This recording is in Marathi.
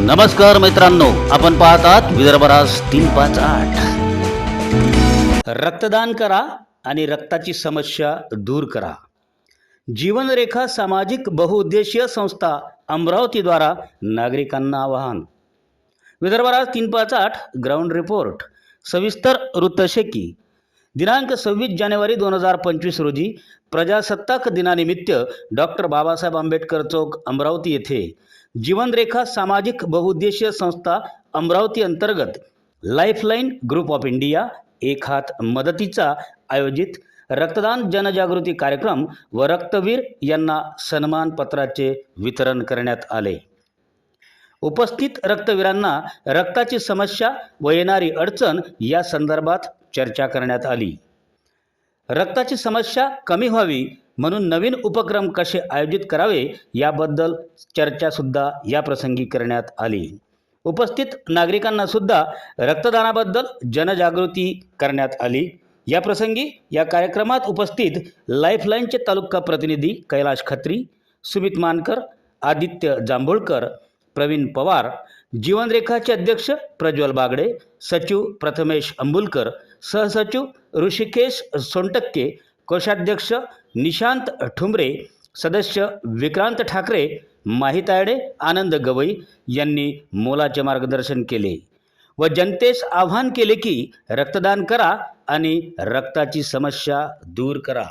नमस्कार मित्रांनो आपण पाहतात विदर्भराज तीन पाच आठ. रक्तदान करा आणि रक्ताची समस्या दूर करा. जीवनरेखा सामाजिक बहुउद्देशीय संस्था अमरावतीद्वारा नागरिकांना आवाहन. विदर्भराज तीन पाच आठ ग्राउंड रिपोर्ट. सविस्तर वृत्तशेकी दिनांक सव्वीस जानेवारी दोन हजार पंचवीस रोजी प्रजासत्ताक दिनानिमित्त डॉक्टर बाबासाहेब आंबेडकर चौक अमरावती येथे जीवनरेखा सामाजिक बहुउद्देशीय संस्था अमरावती अंतर्गत लाईफलाईन ग्रुप ऑफ इंडिया एक हात मदतीचा आयोजित रक्तदान जनजागृती कार्यक्रम व रक्तवीर यांना सन्मानपत्राचे वितरण करण्यात आले. उपस्थित रक्तवीरांना रक्ताची समस्या व येणारी अडचण या संदर्भात चर्चा करण्यात आली. रक्ताची समस्या कमी व्हावी म्हणून नवीन उपक्रम कसे आयोजित करावे याबद्दल चर्चासुद्धा या प्रसंगी करण्यात आली. उपस्थित नागरिकांना सुद्धा रक्तदानाबद्दल जनजागृती करण्यात आली. या प्रसंगी या कार्यक्रमात उपस्थित लाईफलाईनचे तालुका प्रतिनिधी कैलाश खत्री सुमित मानकर आदित्य जांभोळकर प्रवीण पवार जीवनरेखाचे अध्यक्ष प्रज्वल बागडे सचिव प्रथमेश अंबुलकर सहसचिव ऋषिकेश सोनटक्के कोषाध्यक्ष निशांत ठुमरे सदस्य विक्रांत ठाकरे माहितायडे आनंद गवई यांनी मोलाचे मार्गदर्शन केले व जनतेस आवाहन केले की रक्तदान करा आणि रक्ताची समस्या दूर करा.